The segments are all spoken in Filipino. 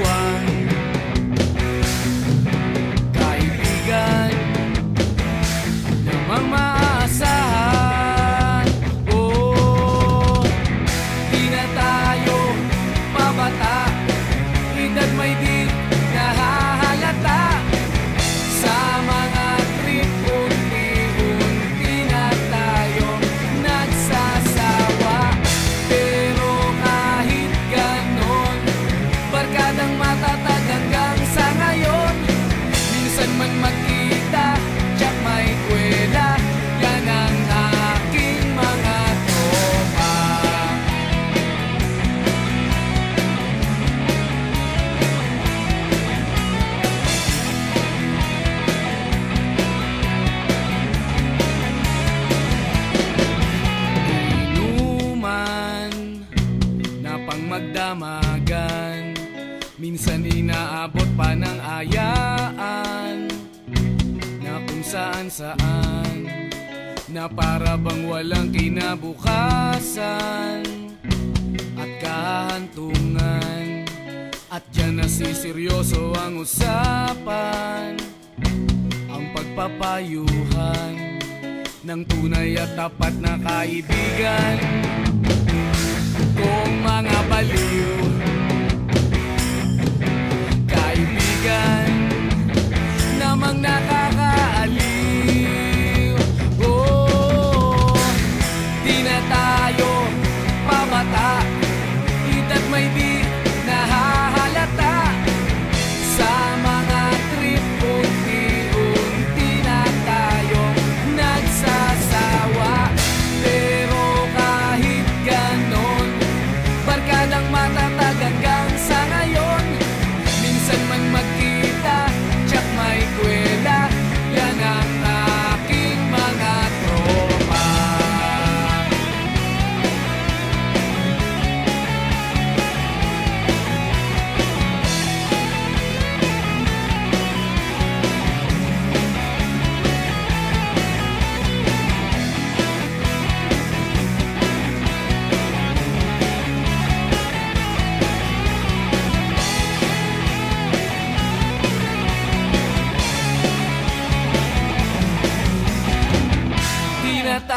one man magkita, tiyak may kwela. Yan ang aking mga tropa. Inuman na pang magdamagan Minsan inaabot pa ng ayaan saan saan Na para bang walang kinabukasan. At kahantungan At dyan nasiseryoso ang usapan. Ang pagpapayuhan Ng tunay at tapat na kaibigan. Kung mga baliw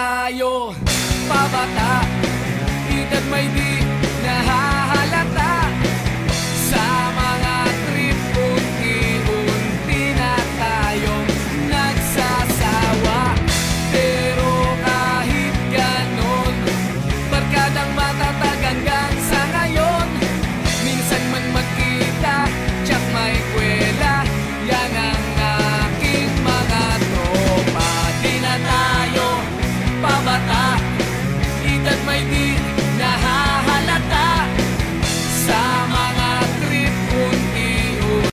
tayo. Pabata Edad may di nahahalata